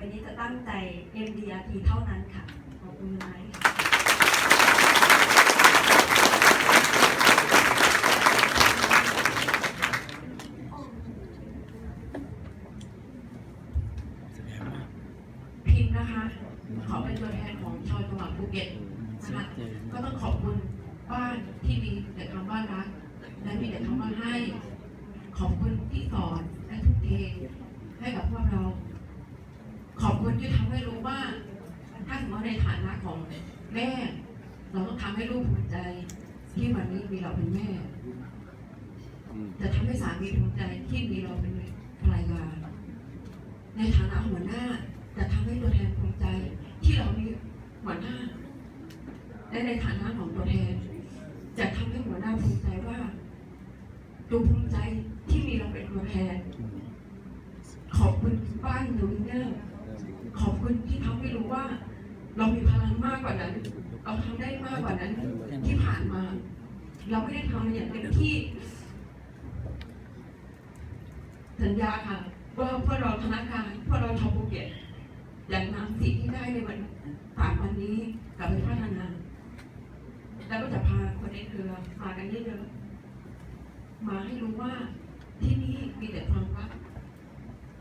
ไปนี้จะตั้งใจ MDRT เท่านั้นค่ะ ขอบคุณนายค่ะแสดงว่าพิมพ์นะคะ ขอเป็นตัวแทนของชาวจังหวัดภูเก็ตนะคะก็ต้องขอบคุณบ้านที่มีแต่คำว่ารัก และมีแต่คำว่าให้ ขอบคุณที่สอนและทุกเทให้กับพวกเรา ที่ทำให้รู้ว่า ถ้าสมมติในฐานะของแม่ เราต้องทำให้ลูกภูมิใจ ที่วันนี้มีเราเป็นแม่ จะทำให้สามีภูมิใจที่มีเราเป็นภรรยาในฐานะหัวหน้าจะทำให้ตัวแทนภูมิใจ ที่เรามีหัวหน้าและในฐานะของตัวแทน จะทำให้หัวหน้าภูมิใจว่าดูภูมิใจที่มีเราเป็นตัวแทนขอบคุณบ้านดูเนอร์ ขอบคุณที่ทำให้รู้ว่า เรามีพลังมากกว่านั้น เราทำได้มากกว่านั้น ที่ผ่านมา เราไม่ได้ทำอย่างเต็มที่ สัญญาค่ะว่าพวกเราธนาคารพวกเราชาวภูเก็ตอย่างนำสิ่งที่ได้ในวันสามวันนี้กลับไปพัฒนาแล้วก็จะพาคนในเครือมากันเยอะๆมาให้รู้ว่าที่นี่มีแต่ความรัก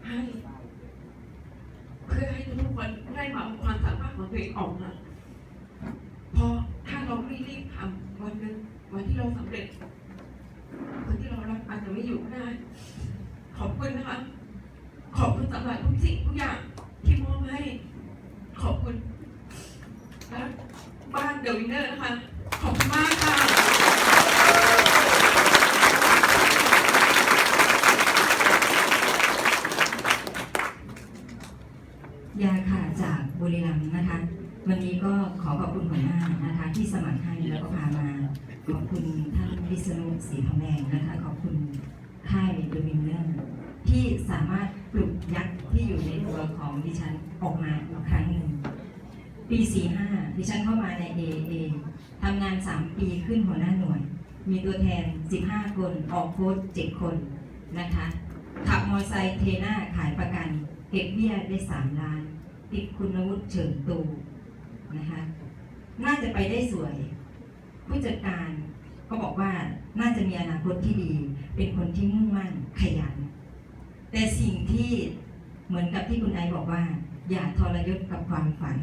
ให้ เพื่อให้ทุกคนได้มาเอาความสามารถ ของตัวเองออกมาพอถ้าเราไม่รีบทำวันหนึ่งวันที่เราสำเร็จคนที่เรารักอาจจะไม่อยู่ก็ได้ขอบคุณนะคะขอบคุณสำหรับทุกสิ่งทุกอย่างที่มอบให้ ขอบคุณและบ้านเดอะวินเนอร์นะคะ ขอบคุณมากค่ะ ยาค่ะจากบุรีรัมย์นะคะ วันนี้ก็ขอขอบคุณหัวหน้านะคะ ที่สมัครให้แล้วก็พามา ขอบคุณท่านวิษณุศรีทองแดงนะคะ ขอบคุณค่ายเดอะวินเนอร์ที่สามารถปลุกยักษ์ที่อยู่ในตัวของดิฉันออกมาอีกครั้งหนึ่ง ปี 45ดิฉันเข้ามาใน AA ทำงาน 3 ปีขึ้นหัวหน้าหน่วย มีตัวแทน 15 คน ออกโค้ด7คนนะคะ ขับมอไซค์เทน่าขายประกัน เก็บเบี้ยได้ 3 ล้าน ติดคุณวุฒิเฉินตูนะคะ น่าจะไปได้สวย ผู้จัดการก็บอกว่าน่าจะมีอนาคตที่ดี เป็นคนที่มุ่งมั่นขยัน แต่สิ่งที่เหมือนกับที่คุณไอบอกว่า อย่าทรยศกับความฝัน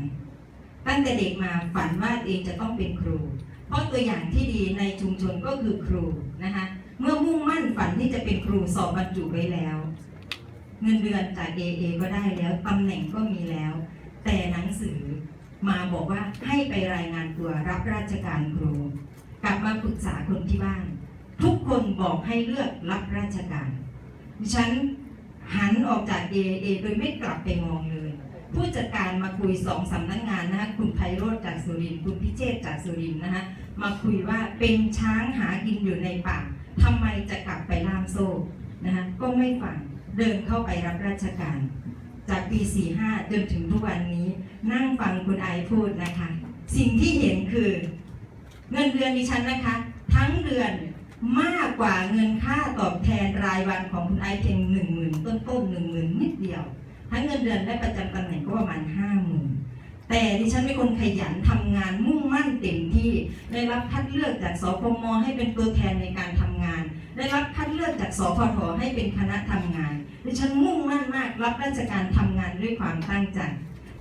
ตั้งแต่เด็กมาฝันว่าเองจะต้องเป็นครู เพราะตัวอย่างที่ดีในชุมชนก็คือครูนะคะเมื่อมุ่งมั่นฝันที่จะเป็นครูสอบบรรจุไว้แล้ว เงินเดือนจาก AA ก็ได้แล้วตำแหน่งก็มีแล้ว แต่หนังสือมาบอกว่าให้ไปรายงานตัวรับราชการครู กลับมาปรึกษาคนที่บ้าน ทุกคนบอกให้เลือกรับราชการฉันหันออกจาก AA โดยไม่กลับไปมองเลย ผู้จัดการมาคุยสองสำนักงานนะคะคุณไพโรธจากสุรินทร์คุณพิเชษจากสุรินทร์นะคะมาคุยว่าเป็นช้างหากินอยู่ในป่าทำไมจะกลับไปล่ามโซ่นะคะก็ไม่ฟังเดินเข้าไปรับราชการ จากปี 45 จนถึงทุกวันนี้ นั่งฟังคุณไอพูดนะคะ สิ่งที่เห็นคือ เงินเดือนดิฉันนะคะ ทั้งเดือนมากกว่าเงินค่าตอบแทนรายวันของคุณไอเพียงหนึ่งหมื่นต้นต้นหนึ่งหมื่นนิดเดียว ทั้งเงินเดือนและประจำตำแหน่งก็ประมาณห้าหมื่นแต่ดิฉันเป็นคนขยันทำงานมุ่งมั่นเต็มที่ ได้รับคัดเลือกจากสพมให้เป็นตัวแทนในการทำงาน ได้รับคัดเลือกจากสพทให้เป็นคณะทำงานดิฉันมุ่งมั่นมากรับราชการทำงานด้วยความตั้งใจ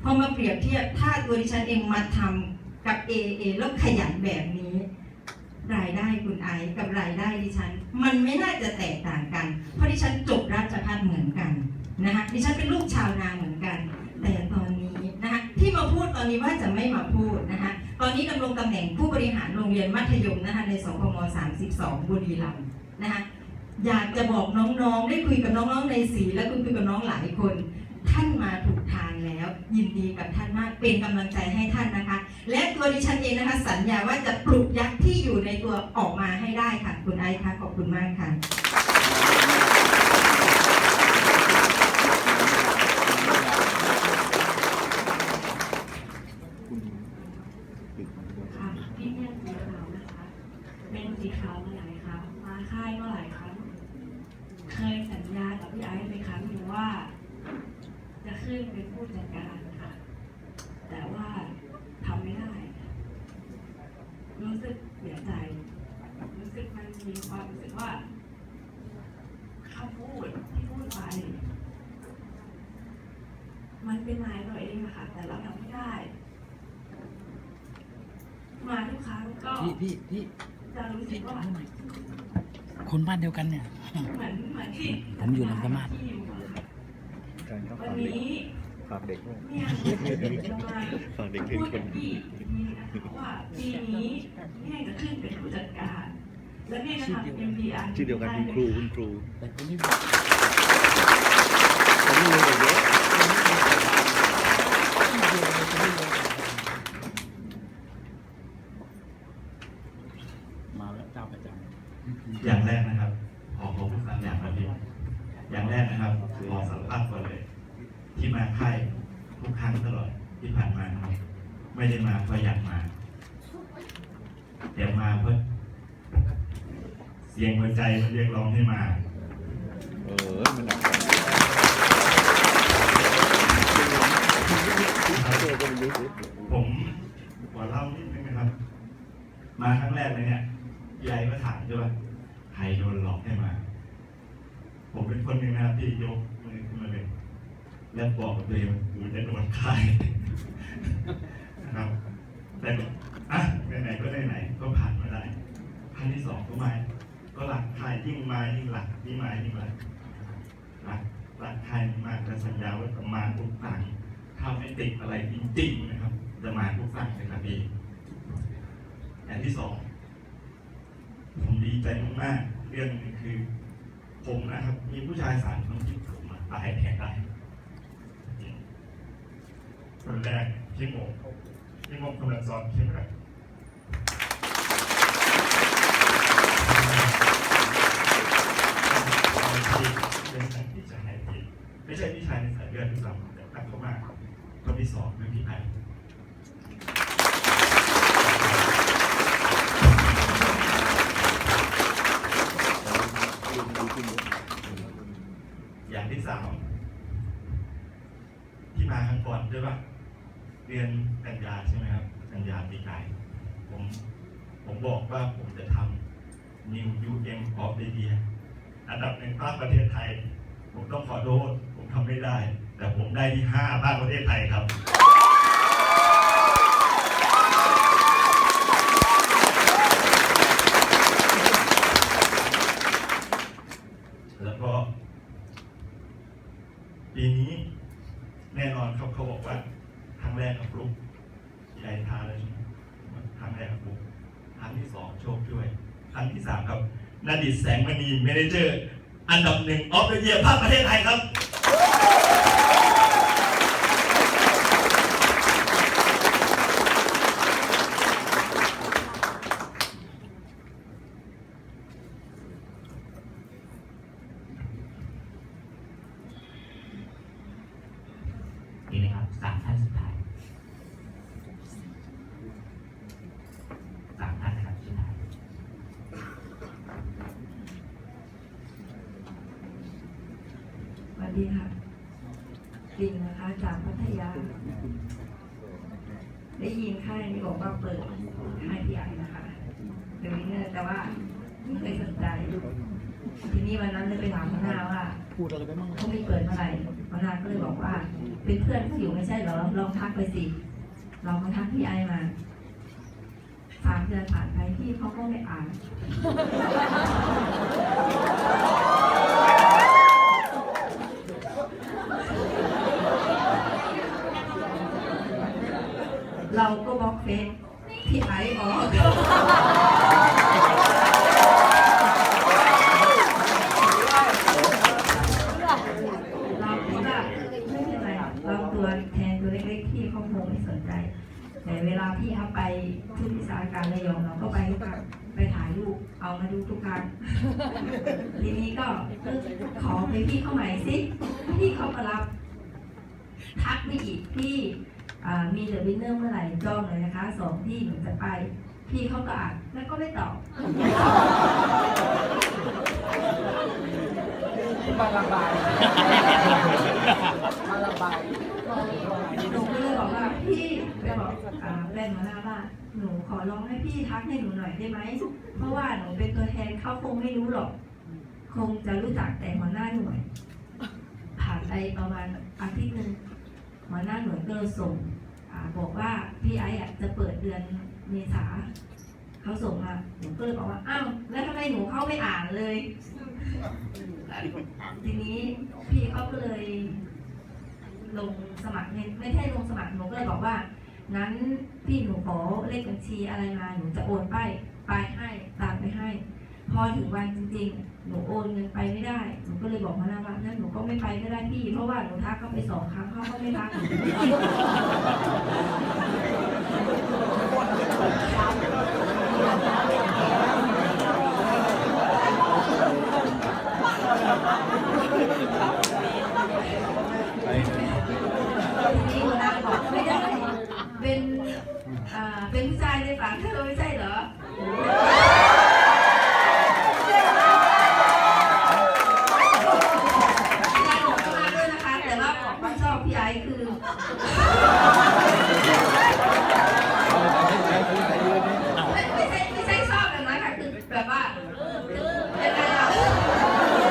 พอมาเปรียบเทียบถ้าตัวดิฉันเองมาทำกับ AA แล้วขยันแบบนี้ รายได้คุณไอซ์กับรายได้ดิฉัน มันไม่น่าจะแตกต่างกัน เพราะดิฉันจบราชพัฒเหมือนกัน นะคะดิฉันเป็นลูกชาวนาเหมือนกัน แต่ตอนนี้นะคะที่มาพูดตอนนี้ว่าจะไม่มาพูดนะคะตอนนี้ดำรงตำแหน่งผู้บริหารโรงเรียนมัธยมนะคะในสพม32 บุรีรัมย์นะคะอยากจะบอกน้องๆ ได้คุยกับน้องๆในสีและคุยกับน้องหลายคน ท่านมาถูกทางแล้ว ยินดีกับท่านมากเป็นกำลังใจให้ท่านนะคะ และตัวดิฉันเองนะคะ สัญญาว่าจะปลุกยักษ์ที่อยู่ในตัวออกมาให้ได้ค่ะ คุณไอซ์คะขอบคุณมากค่ะ คุณปิดมันด้วย ค่ะพี่เนี่ยสีขาวนะคะ เป็นสีขาวมาหลายครั้งมาค่ายก็หลายครั้ง เคยสัญญากับพี่ไอซ์ไปครั้งหนึ่งว่า จะขึ้นเป็นผู้ จัดการค่ะ แต่ว่าทำไม่ได้ รู้สึกเสียใจ รู้สึกมันมีความรู้สึกว่าคำพูดที่พูดไป มัน เป็นนายตัวเองอะค่ะ แต่เราทำไม่ได้ มาทุกครั้งก็พี่พี่พี่จะรู้สึกว่าคนบ้านเดียวกันเนี่ย เหมือนเหมือนที่ผมอยู่หลังสมาร์ทที่อยู่อะค่ะการครับวันฝากเด็กนี้ฝากเด็กด้วยเนี่ยจะมาฝากเด็กถึงพูดคกันบพี่นี่นะคะว่าปีนี้เนี่ยจะขึ้นเป็นผู้จัดการ และเนี่ยจะทำ MDR ชื่อเดียวกันคุณครูคุณครู แต่คนนี้เขาไม่รู้เลยเยอะ มาแล้วเจ้าประจ อย่างแรกนะครับ ขอขอบคุณสามอย่างครับพี่อย่างแรกนะครับขอสารภาพก่อนเลย ที่มาค่ายทุกครั้งตลอดที่ผ่านมานะครับ ไม่ได้มาเพราะอยากมา แต่มาเพราะเสียงหัวใจมันเรียกร้องให้มาเออมันหนักตัวก็ไม่รู้สิผมขอเล่านิดนึงนะครับ มาครั้งแรกเลยเนี่ยยายก็ถามใช่ป่ะใครโดนหลอกให้มา ผมเป็นคนหนึ่งนะครับที่ยกมือขึ้นมาเลยแล้วบอกกับตัวเองว่ากูจะโดนฆ่ายนะครับแต่ก็อะไหนๆก็ไหนๆก็ผ่านมาได้ค รั้งที่สองก็มาก็หลักใครยิ่งมายิ่งหลักยิ่งมายิ่งหลักหลักหลักใครมากและสัญญาว่าจะมาทุกครั้งถ้าไม่ติดอะไรจริงๆนะครับ จะมาทุกครั้งนะครับพี่อย่างที่สองผมดีใจมากๆเรื่องนึงคือ ผมนะครับ มีผู้ชายสามคนที่ผมมาตายแทนได้คนแรกพี่โมพี่โมกำลังสอนใช่ไหมครับ ไม่ใช่พี่ชายในสายเลือดที่สาแต่รักเขามาคนที่สองคือพี่ไอดีขึ้นเยอะอย่างที่สามที่มาครั้งก่อนใช่ปะเรียนกันยาใช่ไหมครับกันยาปีกายผมผมบอกว่าผมจะทำ New UM of the Year อันดับหนึ่งภาคประเทศไทย ผมต้องขอโทษ ผมทำไม่ได้ แต่ผมได้ที่ห้าภาคประเทศไทยครับแล้วก็ปีนี้แน่นอนครับเขาบอกว่าครั้งแรกกับลุกยายทาเลยใช่ไหมครั้งแรกกับลุกครั้งที่สองโชคช่วย ครั้งที่สามครับนาดิดแสงมณีเมเนเจอร์ อันดับหนึ่งออฟเดอะเยียร์ภาคประเทศไทยครับ นี่นะครับ สามท่านสุดท้ายสามท่านนะครับสุดท้ายสวัสดีค่ะลิงนะคะจากพัทยา ได้ยินค่ายนี้บอกว่าเปิดค่ายที่ใหญ่นะคะเดี๋ยวนี้เนี่ยแต่ว่าไม่เคยสนใจ ทีนี้วันนั้นเลยไปถามหัวหน้าว่า พูดอะไรไปมั่งเขาไม่เปิดเมื่อไหร่หัวหน้าก็เลยบอกว่า เป็นเพื่อนเขาอยู่ไม่ใช่เหรอ ลองทักไปสิ ลองมาทักพี่ไอมาสามเดือนผ่านไปพี่เขาก็ไม่อ่านเราก็บล็อกเฟซ ที่เขาไปทุกวิสาหการระยองเราก็ไปทุกครั้งไปถ่ายรูปเอามาดูทุกครั้งทีนี้ก็เออขอไปพี่เข้าใหม่สิพี่เขามารับ ทักไปอีกพี่อ่ามีเดอะวินเนอร์เมื่อไหร่จองเลยนะคะสองที่หนูจะไป พี่เขาก็อ่านแล้วก็ไม่ตอบมาระบายมาระบาย อกอ่าแฟนหัวหน้าว่าหนูขอร้องให้พี่ทักให้หนูหน่อยได้ไหมเพราะว่าหนูเป็นตัวแทนเขาคงไม่รู้หรอก คงจะรู้จักแต่หัวหน้าหน่วย ผ่านไปประมาณอาทิตย์หนึ่งหัวหน้าหน่วยก็เลยส่งอาบอกว่าพี่ไอ้อะจะเปิดเดือนเมษาเขาส่งมาหนูก็เลยบอกว่าอ้าวแล้วทำไมหนูเข้าไม่อ่านเลย ทีนี้พี่เขาก็เลย ลงสมัครไม่ไม่ใช่ลงสมัครหนูก็เลยบอกว่า นั้นพี่หนูขอเลขบัญชีอะไรมาหนูจะโอนไปไปให้ตามไปให้ พอถึงวันจริงๆ หนูโอนเงินไปไม่ได้หนูก็เลยบอกมาแล้วว่างั้นหนูก็ไม่ไปก็ได้พี่ เพราะว่าหนูทักเขาไปสองครั้งเขาก็ไม่ทักหนู ไอ้ ทีนี้หัวหน้าบอกไม่ได้ เป็นอ่าเป็นผู้ชายในฝันเธอไม่ใช่เหรอ พี่ไอ้บอกเข้ามาด้วยนะคะ แต่ว่าบอกว่าชอบพี่ไอ้คือ ไม่ไม่ใช่ไม่ใช่ชอบแบบนั้นค่ะคือแบบว่าเป็นไงล่ะ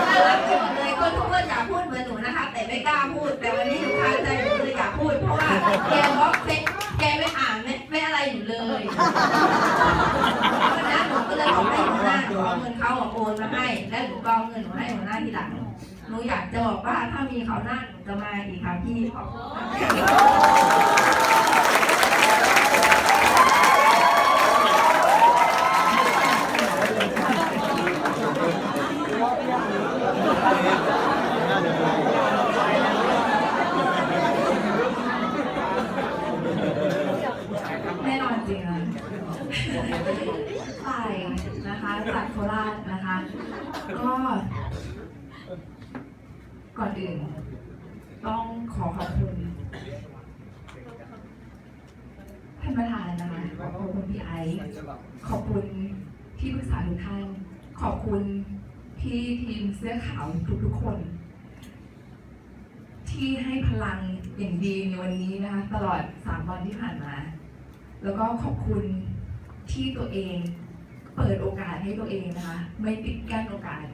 น่ารักไปหมดเลยคนทุกคนอยากพูดเหมือนหนูนะคะ แต่ไม่กล้าพูด แต่วันนี้หนูคาใจหนูเลยอยากพูด เพราะว่าแกบล็อกเซ็กแกไม่อ่านไม่ไม่อะไรอยู่เลยวันนั้น หนูก็เลยบอกให้หัวหน้าเอาเงินเขาอะโอนมาให้ แล้วหนูก็เอาเงินหนูให้หัวหน้าทีหลัง หนูอยากจะบอกว่าถ้ามีเขาวหน้าหนูจะมาอีกค่ะพี่ขอบคุณมาก แน่นอนจริงนะฝ่ายนะคะจากโคราชนะคะ ก็ ก่อนอื่น ต้องขอขอบคุณท่านประธานนะคะขอบคุณพี่ไอซ์ขอบคุณที่ปรึกษาทุกท่าน ขอบคุณที่ทีมเสื้อขาวทุกๆคน ที่ให้พลังอย่างดีในวันนี้นะคะ ตลอดสามวันที่ผ่านมา แล้วก็ขอบคุณที่ตัวเอง เปิดโอกาสให้ตัวเองนะคะ ไม่ปิดกั้นโอกาส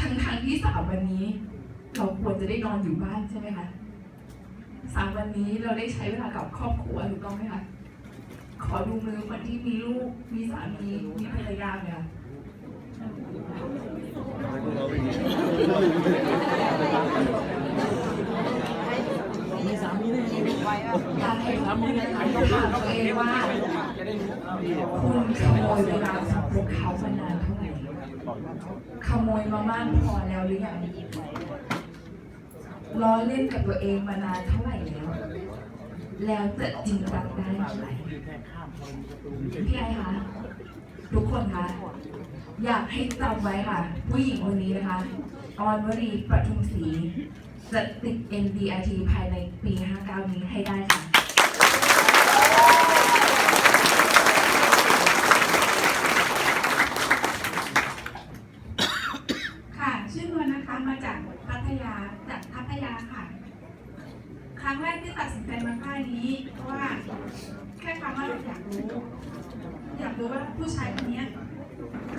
ทั้งทางๆที่สามวันนี้ เราควรจะได้นอนอยู่บ้านใช่ไหมคะสามวันนี้เรา ได้ใช้เวลากับครอบครัวถูกต้องไหมคะขอดูมือคนที่มีลูก มีสามี มีภรรยาเนี่ยค่ะมีสามีได้ยังไงอยากให้ทุกคนนะคะถามตัวเองว่า คุณขโมยเวลาของพวกเขามานานเท่าไหร่ขโมยมามากพอแล้วหรือยังล้อเล่นกับตัวเองมานานเท่าไหร่ แล้วจะจริงจังได้เมื่อไหร่พี่ไอคะทุกคนคะอยากให้จำไว้ค่ะ ผู้หญิงคนนี้นะคะ ออนวรีปทุมศรีจะติด MDRT ภายในปี 59 นี้ให้ได้ค่ะ ชื่อนวลนะคะ มาจากพัทยา จากพัทยาค่ะ ครั้งแรกที่ตัดสินใจมาค่ายนี้ เพราะว่า แค่คำว่าอยากรู้ อยากรู้ว่าผู้ชายคนเนี้ย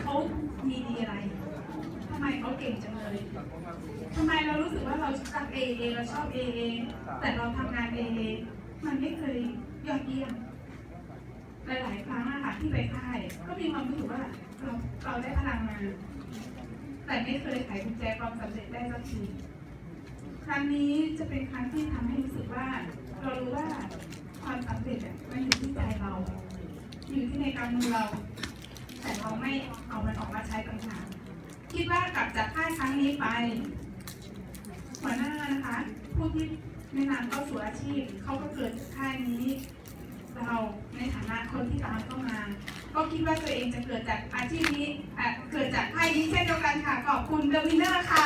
เขามีดีอะไรทำไม เขาเก่งจังเลยทำไมเรารู้สึกว่าเรารักเอเอเราชอบเอเอแต่เราทำงานเอเอมันไม่เคยยอดเยี่ยมหลายๆครั้งอะค่ะที่ไปค่ายก็มีความรู้สึกว่าเราเราได้พลังงานแต่ไม่เคยไขกุญแจความสำเร็จได้สักทีครั้งนี้จะเป็นครั้งที่ทำให้รู้สึกว่า เรารู้ว่าความสำเร็จอะมันอยู่ที่ใจเราอยู่ที่ในกำมือเรา แต่เราไม่เอามันออกมาใช้ต่างหาก คิดว่ากลับจากค่ายครั้งนี้ไป หัวหน้านะคะผู้ที่แนะนำเข้าสู่อาชีพเขาก็เกิดค่ายนี้ เราในฐานะคนที่ตามเข้ามา ก็คิดว่าตัวเองจะเกิดจากอาชีพนี้เกิดจากค่ายนี้เช่นเดียวกันค่ะขอบคุณเดวินเนอร์ค่ะ